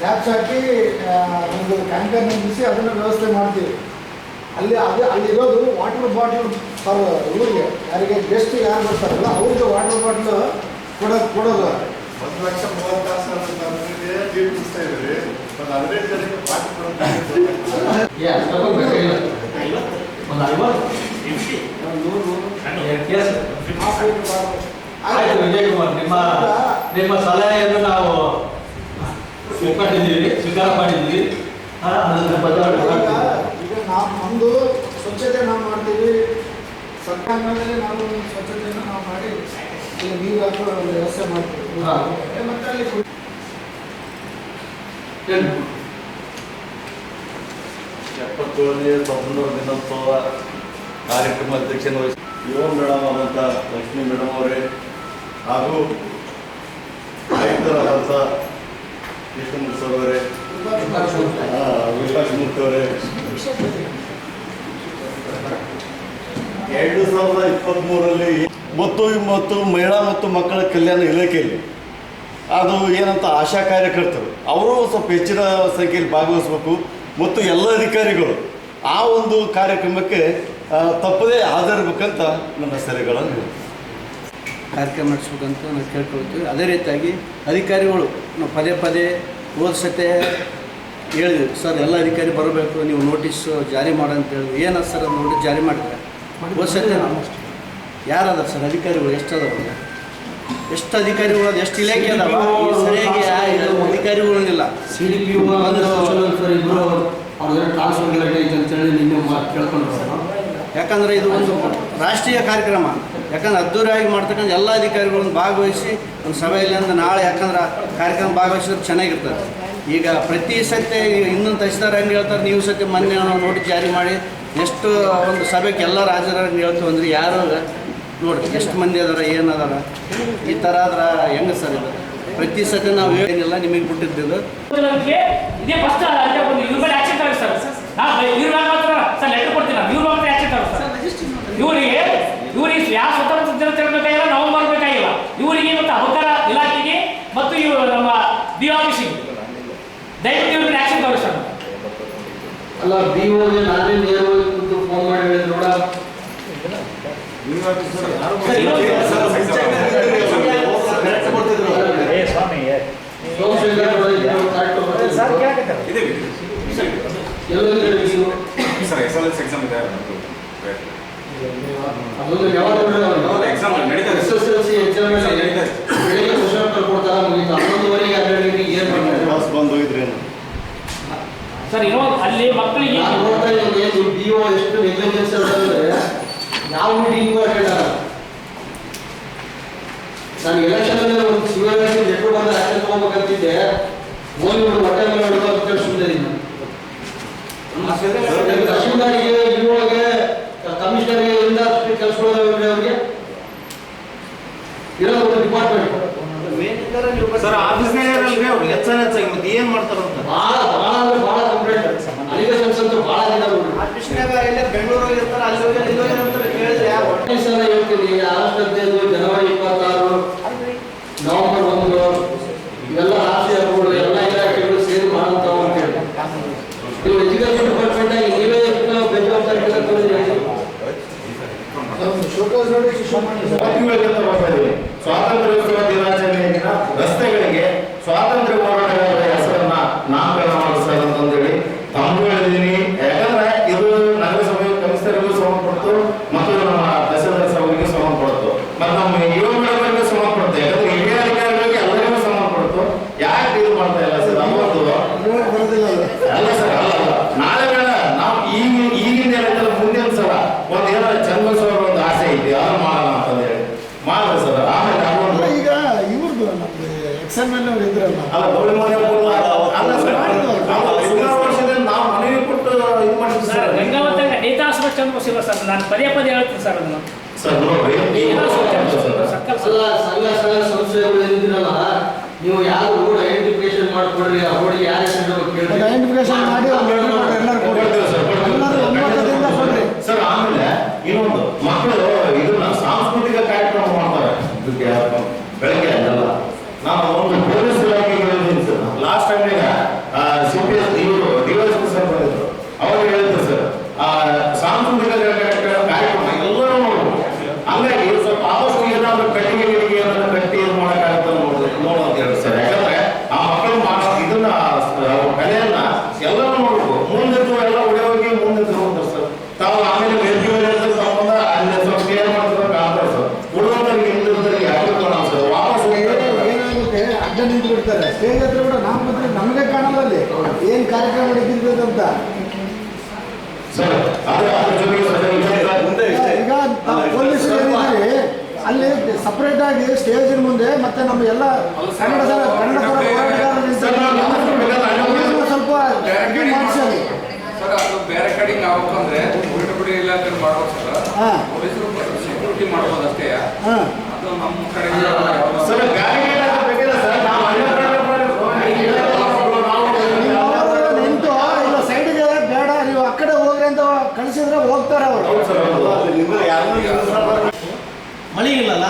Taps ಹಾಕಿ ಒಂದು tanker ನಿಲ್ಲಿಸಿ ಅದನ್ನು ವ್ಯವಸ್ಥೆ ಮಾಡ್ತೀವಿ. ಅಲ್ಲಿ ಅದು ಅಲ್ಲಿರೋದು ವಾಟರ್ ಬಾಟ್ಲ್ ಪರ್ ಊರಿಗೆ. ಯಾರಿಗೆ ಗೆಸ್ಟ್ ಯಾರು ಬರ್ತಾರಲ್ಲ ಅವ್ರಿಗೆ ವಾಟರ್ ಬಾಟ್ಲು ಕೊಡೋದು ಕೊಡೋದು. ಒಂದು ಲಕ್ಷ ಮೂವತ್ತು ತಾಸು ನಮಗೆ ನೀರು ಕುಡಿಸ್ತಾ ಇದ್ರಿ ಒಂದು ಹದಿನೈದು ಜನಕ್ಕೆ ಪಾಠ ಕೊಡೋದು ಏ ಅಷ್ಟೊಂದು ಬೇಕಾಗಿಲ್ಲ ಒಂದು ಐವತ್ತು. ಆಯ್ತು ವಿಜಯ್ ಕುಮಾರ್ ನಿಮ್ಮ ನಿಮ್ಮ ಸಲಹೆಯನ್ನು ನಾವು ಒಪ್ಕೊಂಡಿದ್ದೀವಿ ಸ್ವೀಕಾರ ಮಾಡಿದ್ದೀವಿ ಆ, ಅದನ್ನ ಬದಲಾವಣೆ ಈಗ. ಈಗ ನಾವು ನಮ್ಮದು ಸ್ವಚ್ಛತೆ ನಾವು ಮಾಡ್ತೀವಿ ಸರ್ಕಾರದಲ್ಲಿ ನಾವು ಸ್ವಚ್ಛತೆಯನ್ನು ನಾವು ಮಾಡಿ ಇಲ್ಲಿ ನೀರು ಹಾಕೋ ವ್ಯವಸ್ಥೆ ಮಾಡ್ತೀವಿ. ಮತ್ತೆ ಅಲ್ಲಿ. ಎಪ್ಪತ್ತೇಳನೇ ಸ್ವಾತಂತ್ರ್ಯ ದಿನೋತ್ಸವ ಕಾರ್ಯಕ್ರಮ ಅಧ್ಯಕ್ಷನ ವಹಿಸಿ ಯುವ ಮೇಡಮ್ ಆದಂಥ ಲಕ್ಷ್ಮೀ ಮೇಡಮ್ ಅವರೇ ಹಾಗೂ ಆಯುಕ್ತರಾದಂಥ ಅವರೇ ಎರಡು ಸಾವಿರದ ಇಪ್ಪತ್ತ್ಮೂರರಲ್ಲಿ ಮತ್ತು ಮತ್ತು ಮಹಿಳಾ ಮತ್ತು ಮಕ್ಕಳ ಕಲ್ಯಾಣ ಇಲಾಖೆಯಲ್ಲಿ. ಅದು ಏನಂತ ಆಶಾ ಕಾರ್ಯಕರ್ತರು. ಅವರು ಸ್ವಲ್ಪ ಹೆಚ್ಚಿನ ಸಂಖ್ಯೆಯಲ್ಲಿ ಭಾಗವಹಿಸಬೇಕು. ಮತ್ತು ಎಲ್ಲ ಅಧಿಕಾರಿಗಳು ಆ ಒಂದು ಕಾರ್ಯಕ್ರಮಕ್ಕೆ ತಪ್ಪದೇ ಹಾಜರಿರ್ಬೇಕಂತ ನನ್ನ ಸಲಹೆಗಳನ್ನು. ಕಾರ್ಯಕ್ರಮ ನಡೆಸ್ಬೇಕಂತ ನಾವು ಕೇಳ್ಕೊಳ್ತೀವಿ. ಅದೇ ರೀತಿಯಾಗಿ ಅಧಿಕಾರಿಗಳು ನಾವು ಪದೇ ಪದೇ ಹೋದ ಸತೆ ಹೇಳಿದ್ವಿ ಸರ್ ಎಲ್ಲ ಅಧಿಕಾರಿ ಬರಬೇಕು ನೀವು ನೋಟಿಸ್ ಜಾರಿ ಮಾಡ ಅಂತ ಹೇಳಿದ್ವಿ. ಏನದ ಸರ್ ಅದು ನೋಟಿಸ್ ಜಾರಿ ಮಾಡಿದ್ರೆ? ಹೋದ ಸತೆ ಯಾರದ ಸರ್ ಅಧಿಕಾರಿಗಳು ಎಷ್ಟು ಅದಾವ ಎಷ್ಟು ಅಧಿಕಾರಿಗಳು ಅದು ಎಷ್ಟು ಇಲಾಖೆ ಅದಾವ? ಸರಿಯಾಗಿ ಅಧಿಕಾರಿಗಳಿಲ್ಲ ಸಿ ಡಿ ಪಿ ಇಬ್ಬರು ಅವ್ರಿಗೆ ಟ್ರಾನ್ಸ್ಫರ್ ಲೇಟ್ ಐತೆ ಅಂತೇಳಿ ನಿನ್ನೆ ಮಾ- ಕೇಳ್ಕೊಂಡ್ರು ಯಾಕಂದರೆ ಇದು ಒಂದು ರಾಷ್ಟ್ರೀಯ ಕಾರ್ಯಕ್ರಮ. ಯಾಕಂದ್ರೆ ಅದ್ದೂರಿಯಾಗಿ ಮಾಡ್ತಕ್ಕಂಥ ಎಲ್ಲ ಅಧಿಕಾರಿಗಳನ್ನು ಭಾಗವಹಿಸಿ ಒಂದು ಸಭೆಯಲ್ಲಿ ಅಂದ್ರೆ ನಾಳೆ ಯಾಕಂದ್ರೆ ಕಾರ್ಯಕ್ರಮ ಭಾಗವಹಿಸಿದ್ರೆ ಚೆನ್ನಾಗಿರ್ತದೆ. ಈಗ ಪ್ರತಿ ಸತ್ಯ ಇನ್ನೊಂದು ತಹಸೀಲ್ದಾರ್ ಹೆಂಗೆ ಹೇಳ್ತಾರೆ, ನೀವು ಸತ್ಯ ಮೊನ್ನೆ ನೋಟಿಸ್ ಜಾರಿ ಮಾಡಿ, ಎಷ್ಟು ಒಂದು ಸಭೆಗೆ ಎಲ್ಲ ರಾಜ್ಯದವ್ರಿಗೆ ಹೇಳ್ತೀವಿ ಅಂದ್ರೆ ಯಾರು ನೋಡಿ ಎಷ್ಟು ಮಂದಿ ಅದಾರ ಏನದಾರ ಈ ಥರ ಆದ್ರೆ ಹೆಂಗೆ ಸರ್ ಪ್ರತಿ ಸತಿ ನಾವು ಏನಿಲ್ಲ, ನಿಮಗೆ ಬಿಟ್ಟಿದ್ದು ನಮಗೆ ಇದೇ ಫಸ್ಟ್ ಅಲ್ಲೇ ಒಂದು ಇವ್ರ ಮೇಲೆ ಆಕ್ಷನ್ ತಗೊಳ್ಳಿ ಸರ್ ನಾವು ಇವ್ರ ಮೇಲೆ ಮಾತ್ರ ಸರ್ ಲೆಟರ್ ಕೊಡ್ತೀನಿ ನಾವು ಇವ್ರ ಮಾತ್ರ ಆಕ್ಷನ್ ತಗೊಳ್ಳಿ ಸರ್ ಇವರಿಗೆ ಇವರಿಗೆ ಯಾವ ಸ್ವತಂತ್ರ ದಿನ ತಿಳ್ಬೇಕಾಗಿಲ್ಲ ನಾವು ಮಾಡಬೇಕಾಗಿಲ್ಲ ಇವರಿಗೆ ಮತ್ತು ಅಬಕಾರ ಇಲಾಖೆಗೆ ಮತ್ತು ಇವರು ನಮ್ಮ ಬಿ ಆಫೀಸಿಗೆ ದಯವಿಟ್ಟು ಇವ್ರ ಮೇಲೆ ಆಕ್ಷನ್ ತಗೊಳ್ಳಿ ಸರ್ ಅಲ್ಲ ಬಿ ಓಗೆ ನಾನೇ ನೇರವಾಗಿ ಕುಂತು ಫೋನ್ ಮಾಡಿ ಹೇಳಿದ್ರು ನೋಡ. ಅದೊಂದು ಯಾವಾಗ. S S L C exam ನಡೀತಾ ಇದೆ. ಬೆಳಿಗ್ಗೆ ಕ್ವಶನ್ ಪೇಪರ್ ಕೊಡ್ತಾರ ಮುಗೀತು ಹನ್ನೊಂದುವರೆಗೆ ಹನ್ನೆರಡು ಗಂಟೆಗೆ ಏನ್ ಮಾಡ್ತಾರೆ ಬಸ್ ಬಂದು ಹೋಗಿದ್ರೇನು ಸರ್ ಇನ್ನೂ ಅಲ್ಲಿ ಮಕ್ಕಳಿಗೆ ನಾನು ನೋಡ್ತಾ ಓ ಎಷ್ಟು ನೆಗ್ಲಿಜೆನ್ಸ್ ಅಂತಂದ್ರೆ ಯಾವ ಮೀಟಿಂಗ್ ಅಟೆಂಡ್ ಆಗಲ್ಲ ನಾನು ಎಲೆಕ್ಷನ್ ಅಲ್ಲಿ ಒಂದು ಸಿವಿಲ್ ಲೆಟರ್ ಬಂದ ಆಕ್ಷನ್ ತಗೋಬೇಕಂತಿದ್ದೆ. ಮೋದಿ ಅವರು ಹೊಟ್ಟೆ ಮೇಲೆ ಹೊಡೆದು ಅಂತ. ತಹಶೀಲ್ದಾರಿಗೆ ಇವಾಗ ಕಮಿಷನರ್ಗೆ ಎಲ್ಲ ಕೆಲಸಗಳಿದಾವೆ ಅವ್ರಿಗೆ. ಇರೋದು ಒಂದು ಡಿಪಾರ್ಟ್ಮೆಂಟ್ ಸರ್ ಆಫೀಸ್ನಾಗ ಇರಲ್ರಿ ಅವ್ರು. ಹೆಚ್ಚಾನ ಹೆಚ್ಚಾಗಿ ಮತ್ತೆ ಏನ್ ಮಾಡ್ತಾರಂತ? ಬಹಳ ಬಹಳ ಅಂದ್ರೆ ಕಂಪ್ಲೇಂಟ್ ಅಲಿಗೇಷನ್ಸ್ ಬಹಳ ಎಲ್ಲ ಬೆಂಗಳೂರಲ್ಲಿ ಇರ್ತಾರೆ ಅಲ್ಲಿ ಹೋಗಿ ಇಲ್ಲಿ ಹೋಗಿ ಅಂತ ಕೇಳಿದ್ರೆ ಈ ಸಲ ಹೇಳ್ತೀನಿ ಆಗಸ್ಟ್ ಹದಿನೈದು ಜನವರಿ ಇಪ್ಪತ್ತಾರು ನವೆಂಬರ್ ಒಂದು ಇವೆಲ್ಲ ರಾಷ್ಟ್ರೀಯ ಹಬ್ಬಗಳು ಎಲ್ಲ ಇಲಾಖೆಗಳು ಸೇರಿ ಮಾಡುವಂತಾವ ಅಂತ ಹೇಳಿ ನೀವು ಎಜುಕೇಶನ್ ಡಿಪಾರ್ಟ್ಮೆಂಟ್ ಆಗಿ ನೀವೇ ಶೋಕಾಸ್ ನೋಡಿ ಮಾಡಿ ಸ್ವಾತಂತ್ರ್ಯಕ್ಕಿಂತ ಬರ್ತಾ ಇದೀವಿ. ಸ್ವಾತಂತ್ರ್ಯೋತ್ಸವ ದಿನಾಚರಣೆಯ ರಸ್ತೆಗಳಿಗೆ ಸ್ವಾತಂತ್ರ್ಯ ಹೋರಾಟಗಾರರ ಹೆಸರನ್ನ ನಾಮಕರಣ ಮಾಡಿಸ್ತಾರೆ ಅಂತಂದೇಳಿ ತಮಗೂ ಹೇಳಿದೀನಿ ಯಾಕಂದ್ರೆ ಇದು ನಗರಸಭೆ ಕಮಿಷನರ್ಗೂ ಸಂಬಂಧಪಡ್ತು ಮತ್ತು ನಮ್ಮ ತಹಸೀಲ್ದಾರ್ ಸಭೆಗೆ ಸಂಬಂಧಪಡ್ತು ಮತ್ತು ನಮ್ಮ ಯುವ ಮೇಳಗಳಿಗೆ ಸಂಬಂಧಪಡುತ್ತೆ ಯಾಕಂದ್ರೆ ಹಿರಿಯ ಅಧಿಕಾರಿಗಳಿಗೆ ಎಲ್ಲರಿಗೂ ಸಂಬಂಧಪಡ್ತು ಯಾಕೆ ಇದು ಮಾಡ್ತಾ ಇಲ್ಲ ಸರ್ ಅವತ್ತು ಇವಾಗ ಬರೋದಿಲ್ಲ ಅದು. ಅಲ್ಲ ಸರ್ ಅಲ್ಲ ಅಲ್ಲ. ನಾಳೆ ಬೇಡ ನಾವು ಈಗ ಈಗಿನ ಏನಿಲ್ಲ ಮುಂದಿನ ಸಲ ಒಂದ್ ಏನಾರ ಚಂದ್ರಸ್ವರ ಒಂದು ಆಸೆ ಐತಿ ಅದನ್ನ ಮಾಡೋಣ ಅಂತ ಹೇಳಿ ಮಾಡೋಣ ಸರ್ ಆಮೇಲೆ ಅಲ್ಲ, ಅದೊಂದು ಈಗ ಇವ್ರದ್ದು ನಮ್ದು ಎಕ್ಸಾಮ್ ಅಲ್ಲಿ ಅವ್ರು ಇದ್ರಲ್ಲ ಅಲ್ಲ ಗೌಳಿ ಮನೆ ಪೂರ್ವ ಅಲ್ಲ ಸರ್ ಅಲ್ಲ, ಸುಮಾರು ವರ್ಷದಿಂದ ನಾವು ಮನವಿ ಕೊಟ್ಟು ಇದು ಮಾಡಿದ್ವಿ ಸರ್ ಸರ್ ಗಂಗಾವತ ನೇತಾಶ್ರಮ ಚಂದ್ರ ಸಿಲ್ಲ ಸರ್ ನಾನು ಪದೇ ಪದೇ ಹೇಳ್ತೀನಿ ಸರ್ ಅದನ್ನು ಸರ್ ನೋಡ್ರಿ ಸರ್ ಸರ್ಕಲ್ ಅಲ್ಲ ಸಂಘ ಸಂಘ ಸರ್. ಏನಿದ್ದೀರಲ್ಲ ನೀವು ಯಾರು ರೋಡ್ ಐಡೆಂಟಿಫಿಕೇಶನ್ ಮಾಡ್ಕೊಡ್ರಿ ಆ ರೋಡಿಗೆ ಯಾರು ಐಡೆಂಟಿಫಿಕೇಶನ್ ಮಾಡಿ ಸರ್ ಆಮೇಲೆ ಇನ್ನೊಂದು ಮಕ್ಕಳು ಇದನ್ನ ಸಾಂಸ್ಕೃತಿಕ ಕಾರ್ಯಕ್ರಮ ಮಾಡ್ತಾರೆ ಇದಕ್ಕೆ ಬೆಳಗ್ಗೆ ಅದೆಲ್ಲ ನಾನು ಒಂದು ಪೊಲೀಸ್ ಇಲಾಖೆಗೆ ಹೇಳಿದ್ದೀನಿ sir last time C P S ಇವರು ಡಿ ಎಸ್ ಪಿ ಸರ್ ಬಂದಿದ್ರು ಅವಾಗ ಹೇಳಿದ್ರು ಸರ್ ಆ ಸಾಂಸ್ಕೃತಿಕ ಕಾರ್ಯಕ್ರಮ ಎಲ್ಲರೂ ನೋಡ್ಬೇಕು ಹಂಗಾಗಿ ಸ್ವಲ್ಪ ಆದಷ್ಟು ಏನಾದ್ರು ಕಟ್ಟಿಗೆ ಗಿಟ್ಟಿಗೆ ಏನಾದ್ರು ಕಟ್ಟಿ ಇದು ಮಾಡೋಕ್ಕಾಗುತ್ತೆ ನೋಡೋದು ನೋಡೋ ಅಂತ ಹೇಳಿ ಸರ್ ಯಾಕಂದ್ರೆ ಆ ಮಕ್ಕಳು ಮಾಡೋ ಇದನ್ನ ಅವ್ರ ಕಲೆಯನ್ನ ಎಲ್ಲರೂ ನೋಡ್ಬೇಕು ಮುಂದಿದ್ದು ಎಲ್ಲ ಉಳಿಯೋಗಿ ಮುಂದಿದ್ದು ಹೋಗ್ತಾರೆ ಸರ್ ತಾವು ಆಮೇಲೆ ವೇದಿಕೆ ಮೇಲೆ ಇರ್ತಾರೆ ಸಂಬಂಧ ಅಲ್ಲಿ ಸ್ವಲ್ಪ ಕ್ಲಿಯರ್ ಮಾಡ್ತಾರೆ ಕಾಣ್ತಾರೆ ಸರ್ ಉಳಿದವರಿಗೆ ಹಿಂದಿರೋದರಿಗೆ ಯಾಕೆ ಕಾಣಲ್ಲ ಸರ್ ವಾಪಸ್ ಹೋಗ್ತಾರೆ ಏನಾಗುತ್ತೆ ಅಡ್ಡ ನಿಂತು ಬಿಡ್ತಾರೆ ಸ್ಟೇಜ್ ಹತ್ರ ಕೂಡ ನಾವು ಬಂದ್ರೆ ನಮಗೆ ಕಾಣಲ್ಲ ಅಲ್ಲಿ ಏನ್ ಕಾರ್ಯಕ್ರಮ ನಡೀತಿರ್ತದೆ ಅಂತ ಸರ್ ಈಗ ಮುಂದೆ ಈಗ ಪೊಲೀಸರು ಏನಿದ್ದೀರಿ ಅಲ್ಲಿ ಸಪ್ರೇಟ್ ಆಗಿ ಸ್ಟೇಜ್ ಮುಂದೆ ಮತ್ತೆ ನಮ್ಮ ಎಲ್ಲ ಕನ್ನಡ ಕನ್ನಡ ಸ್ವಲ್ಪ ಮಾಡಿಸಿ ಬೇರೆ ಕಡೆಗೆ ಇಲಾಖೆ ಮಾಡ್ಬೋದು ಸರ್. ಪೊಲೀಸರು ಸೆಕ್ಯೂರಿಟಿ ಮಾಡ್ಬೋದು ಅಷ್ಟೇ ಅದು ನಮ್ಮ ಕಡೆ ಸರ್ ಗಾಡಿ ಬೇಕಿಲ್ಲ ಸರ್ ನಾವು ಅಲ್ಲೇ ನೀವು ಅವ್ರನ್ನ ನಿಂತು ಇಲ್ಲ ಸೈಡ್ಗೆ ಬೇಡ ನೀವು ಆ ಕಡೆ ಹೋಗ್ರಿ ಅಂತ ಕಳಿಸಿದ್ರೆ ಹೋಗ್ತಾರೆ ಅವರು. ಮಳೆ ಇಲ್ಲಲ್ಲ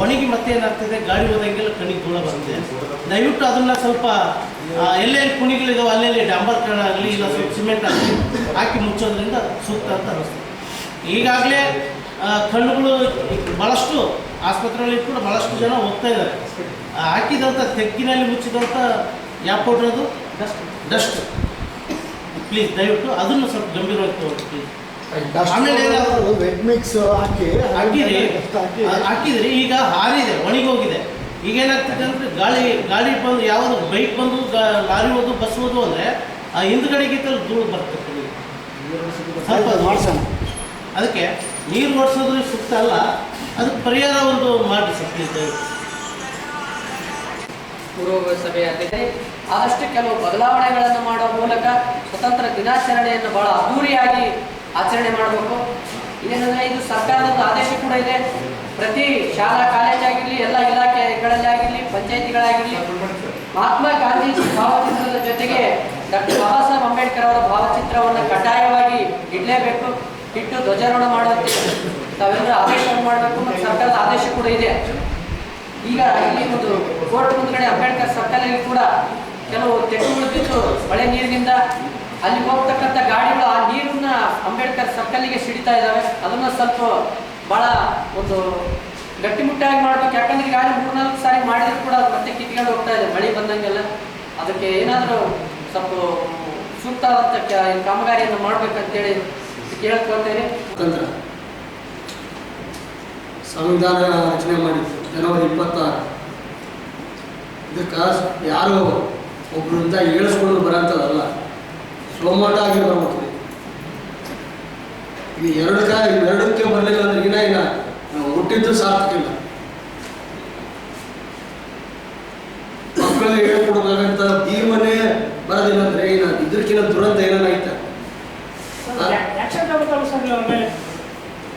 ಒಣಗಿ ಮತ್ತೆ ಏನಾಗ್ತಿದೆ ಗಾಡಿ ಹೋದಂಗೆಲ್ಲ ಕಣ್ಣಿಗೆ ಧೂಳ ಬಂದಿದೆ ದಯವಿಟ್ಟು ಅದನ್ನ ಸ್ವಲ್ಪ ಎಲ್ಲೆಲ್ಲಿ ಕುಣಿಗಳಿದಾವೆ ಅಲ್ಲೆಲ್ಲಿ ಡಾಂಬರ್ ಆಗಲಿ ಇಲ್ಲ ಸ್ವಲ್ಪ ಸಿಮೆಂಟ್ ಆಗಲಿ ಹಾಕಿ ಮುಚ್ಚೋದ್ರಿಂದ ಸೂಕ್ತ ಅಂತ ಅನಿಸ್ತದೆ ಈಗಾಗಲೇ ಕಣ್ಣುಗಳು ಭಾಳಷ್ಟು ಆಸ್ಪತ್ರೆಯಲ್ಲಿ ಕೂಡ ಭಾಳಷ್ಟು ಜನ ಹೋಗ್ತಾ ಇದ್ದಾರೆ. ಹಾಕಿದಂಥ ತೆಕ್ಕಿನಲ್ಲಿ ಮುಚ್ಚಿದಂಥ ಯಾವ ಪೌಡ್ರ್ ಅದು? ಡಸ್ಟ್ ಪ್ಲೀಸ್ ದಯವಿಟ್ಟು ಅದನ್ನು ಸ್ವಲ್ಪ ಗಂಭೀರವಾಗಿ ತಗೊಳ್ಳಿ ಪ್ಲೀಸ್ ಆಮೇಲೆ ಏನಾದ್ರು ವೆಟ್ ಮಿಕ್ಸ್ ಹಾಕಿ ಹಾಕಿರಿ ಹಾಕಿದ್ರಿ. ಈಗ ಹಾರಿದೆ ಒಣಗೋಗಿದೆ. ಈಗ ಏನಾಗ್ತದೆ ಅಂದ್ರೆ ಗಾಳಿ ಗಾಳಿ ಬಂದು ಯಾವುದು ಬೈಕ್ ಬಂದು ಗಾ- ಲಾರಿ ಹೋದು ಬಸ್ ಹೋದು ಅಂದ್ರೆ ಆ ಹಿಂದ್ಗಡೆಗೆ ಧೂಳು ಬರ್ತದೆ ಸ್ವಲ್ಪ ಮಾಡ್ಸೋಣ. ಅದಕ್ಕೆ ನೀರು ಓಡಿಸೋದ್ರ ಸುತ್ತ ಅಲ್ಲ ಅದಕ್ಕೆ ಪರಿಹಾರ ಒಂದು ಮಾಡಿ ಸರ್ ಪೂರ್ವ ಸಭೆ ಆದಷ್ಟು ಕೆಲವು ಬದಲಾವಣೆಗಳನ್ನು ಮಾಡುವ ಮೂಲಕ ಸ್ವತಂತ್ರ ದಿನಾಚರಣೆಯನ್ನು ಬಹಳ ಅದ್ದೂರಿಯಾಗಿ ಆಚರಣೆ ಮಾಡಬೇಕು. ಏನಂದರೆ ಇದು ಸರ್ಕಾರದ ಆದೇಶ ಕೂಡ ಇದೆ. ಪ್ರತಿ ಶಾಲಾ ಕಾಲೇಜ್ ಆಗಿರಲಿ, ಎಲ್ಲ ಇಲಾಖೆಗಳಲ್ಲಿ ಆಗಿರಲಿ, ಪಂಚಾಯಿತಿಗಳಾಗಿರಲಿ, ಮಹಾತ್ಮ ಗಾಂಧೀಜಿ ಭಾವಚಿತ್ರದ ಜೊತೆಗೆ ಡಾಕ್ಟರ್ ಬಾಬಾ ಸಾಹೇಬ್ ಅಂಬೇಡ್ಕರ್ ಅವರ ಭಾವಚಿತ್ರವನ್ನು ಕಡ್ಡಾಯವಾಗಿ ಇಡಲೇಬೇಕು. ಇಟ್ಟು ಧ್ವಜಾರೋಹಣ ಮಾಡುವಂತೆ ತಾವೆಲ್ಲರೂ ಆದೇಶ ಮಾಡಬೇಕು ಮತ್ತು ಸರ್ಕಾರದ ಆದೇಶ ಕೂಡ ಇದೆ. ಈಗ ಇಲ್ಲಿ ಒಂದು ಕೋರ್ಟ್ ಮುಂದ್ಗಡೆ ಅಂಬೇಡ್ಕರ್ ಸರ್ಕಲ್ ಅಲ್ಲಿ ಕೂಡ ಕೆಲವು ತೆಟ್ಟುಗಳು ಬಿದ್ದು ಮಳೆ ನೀರಿನಿಂದ ಅಲ್ಲಿ ಹೋಗ್ತಕ್ಕಂಥ ಗಾಡಿಗಳು ಆ ನೀರನ್ನ ಅಂಬೇಡ್ಕರ್ ಸರ್ಕಲ್ಗೆ ಸಿಡಿತಾ ಇದ್ದಾವೆ. ಅದನ್ನ ಸ್ವಲ್ಪ ಬಹಳ ಒಂದು ಗಟ್ಟಿಮುಟ್ಟಾಗಿ ಮಾಡ್ಬೇಕು. ಯಾಕಂದ್ರೆ ಈಗ ಮೂರ್ನಾಲ್ಕು ಸಾರಿ ಮಾಡಿದ್ರು ಕೂಡ ಮತ್ತೆ ಕಿತ್ಕೊಂಡು ಹೋಗ್ತಾ ಇದೆ. ಮಳೆ ಬಂದಂಗೆಲ್ಲ ಅದಕ್ಕೆ ಏನಾದರೂ ಸ್ವಲ್ಪ ಸೂಕ್ತವಾದಂಥ ಕಾಮಗಾರಿಯನ್ನು ಮಾಡ್ಬೇಕಂತೇಳಿ ಕೇಳ್ಕೊಳ್ತೇನೆ. ತಂತ್ರ ಸಂವಿಧಾನ ರಚನೆ ಮಾಡಿದ್ರು ಜನವರಿ ಇಪ್ಪತ್ತಾರು. ಇದಕ್ಕೆ ಯಾರು ಒಬ್ಬರಿಂದ ಹೇಳಿಸ್ಕೊಂಡು ಬರೋಂಥದ್ದಲ್ಲ ಸೋಮಟ ಆಗಿ ಬರ್ಬೇಕು ಇದು ಎರಡು ಕಾ ಎರಡಕ್ಕೆ ಬರಲಿಲ್ಲ ಅಂದ್ರೆ ಇನ್ನ ಇಲ್ಲ ನಾವು ಹುಟ್ಟಿದ್ದು ಸಾರ್ಥಕಿಲ್ಲ. ಮಕ್ಕಳಿಗೆ ಹೇಳ್ಕೊಡ್ಬೇಕಂತ ಭೀಮನೆ ಬರೋದಿಲ್ಲ ಅಂದ್ರೆ ಏನ ಇದಕ್ಕಿಂತ ದುರಂತ ಏನಾಯ್ತ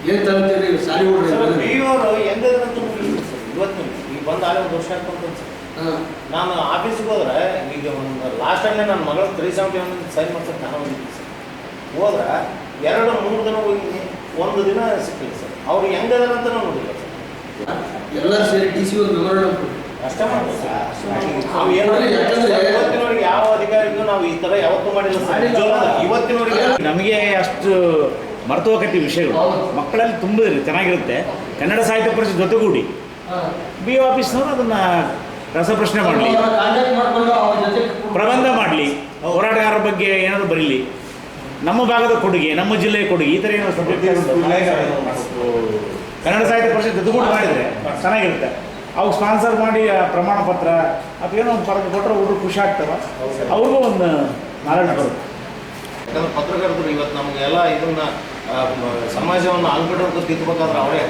ಏನ್ ತಗೊಂತೀರಿ ಸಾರಿ ಹುಡ್ರಿ ಇವತ್ತು ಈಗ ಬಂದ ಆಗ ದೋಷ ವರ್ಷ ಹಾ. ನಾನು ಆಫೀಸಿಗೆ ಹೋದ್ರೆ ಈಗ ಒಂದು ಲಾಸ್ಟ್ ಟೈಮ್ ನನ್ನ ಮಗಳು ತ್ರೀ ಸೆವೆಂಟಿ ಒನ್ ಸೈನ್ ಮಾಡ್ಸೋಕೆ ನಾನು ಹೋಗಿದ್ದೀನಿ ಸರ್. ಹೋದ್ರೆ ಎರಡು ಮೂರು ದಿನ ಹೋಗಿದ್ದೀನಿ. ಒಂದು ದಿನ ಸಿಕ್ಕಿಲ್ಲ ಸರ್. ಅವ್ರು ಹೆಂಗದಾರ ಅಂತ ನಾನು ನೋಡಿಲ್ಲ ಸರ್. ಎಲ್ಲ ಸೇರಿ ಡಿ ಸಿ ಅಷ್ಟೇ ಸರ್. ನಾವು ಯಾಕಂದ್ರೆ- ಇವತ್ತಿನವರೆಗೆ ಯಾವ ಅಧಿಕಾರಿಗೂ ನಾವು ಈ ಥರ ಯಾವತ್ತೂ ಮಾಡಿಲ್ಲ ಸರ್. ಇವತ್ತಿನವರೆಗೆ ನಮಗೆ ಅಷ್ಟು ಮರೆತು ಹೋಗತ್ತೆ ವಿಷಯಗಳು. ಮಕ್ಕಳಲ್ಲಿ ತುಂಬಿದ್ರೆ ಚೆನ್ನಾಗಿರುತ್ತೆ. ಕನ್ನಡ ಸಾಹಿತ್ಯ ಪರಿಷತ್ ಜೊತೆಗೂಡಿ. ಬಿ ಆಫೀಸ್ನವರು ಅದನ್ನ ರಸಪ್ರಶ್ನೆ ಮಾಡಲಿ. ಕಾಂಟ್ಯಾಕ್ಟ್ ಮಾಡ್ಕೊಂಡು ಅವ್ರ ಜೊತೆ ಪ್ರಬಂಧ ಮಾಡಲಿ. ಹೋರಾಟಗಾರರ ಬಗ್ಗೆ ಏನಾದರೂ ಬರೀಲಿ. ನಮ್ಮ ಭಾಗದ ಕೊಡುಗೆ ನಮ್ಮ ಜಿಲ್ಲೆಯ ಕೊಡುಗೆ ಈ ಥರ ಏನೋ ಸಬ್ಜೆಕ್ಟ್ ಕನ್ನಡ ಸಾಹಿತ್ಯ ಪರಿಷತ್ ಜೊತೆಗೂಡಿ ಮಾಡಿದರೆ ಚೆನ್ನಾಗಿರುತ್ತೆ. ಅವು ಸ್ಪಾನ್ಸರ್ ಮಾಡಿ ಆ ಪ್ರಮಾಣ ಪತ್ರ ಅಥವಾ ಏನೋ ಒಂದು ಪರಕ್ಕೆ ಕೊಟ್ಟರೆ ಹುಡುಗರು ಖುಷಿ ಆಗ್ತವೆ ಅವ್ರಿಗೂ ಒಂದು ನಾರಾಯಣ ಬರುತ್ತೆ ಯಾಕಂದ್ರೆ ಪತ್ರಕರ್ತರು ಇವತ್ತು ನಮಗೆಲ್ಲ ಇದನ್ನ ಸಮಾಜವನ್ನು ಅಲ್ಬಿಡೋದು ತಿದ್ದಬೇಕಾದ್ರೆ ಅವರೇ.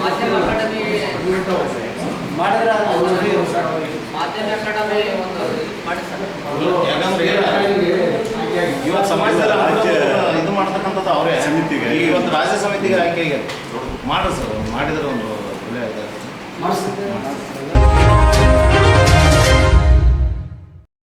ಮಾಧ್ಯಮ ಅಕಾಡೆಮಿ ಮಾಡಿದ್ರೆ ಮಾಧ್ಯಮ ಅಕಾಡೆಮಿ ಒಂದು ಮಾಡಿ ಸಮಾಜದಲ್ಲಿ ಅಲ್ಬಿಡೋದು ಇದು ಮಾಡ್ತಕ್ಕಂಥದ್ದು ಅವರೇ. ಸಮಿತಿಗೆ. ಈ ಒಂದು ರಾಜ್ಯ ಸಮಿತಿಗೆ ಆಯ್ಕೆ ಆಗ್ಯಾರ ಮಾಡ್ರಿ ಸರ್ ಮಾಡಿದ್ರೆ ಒಂದು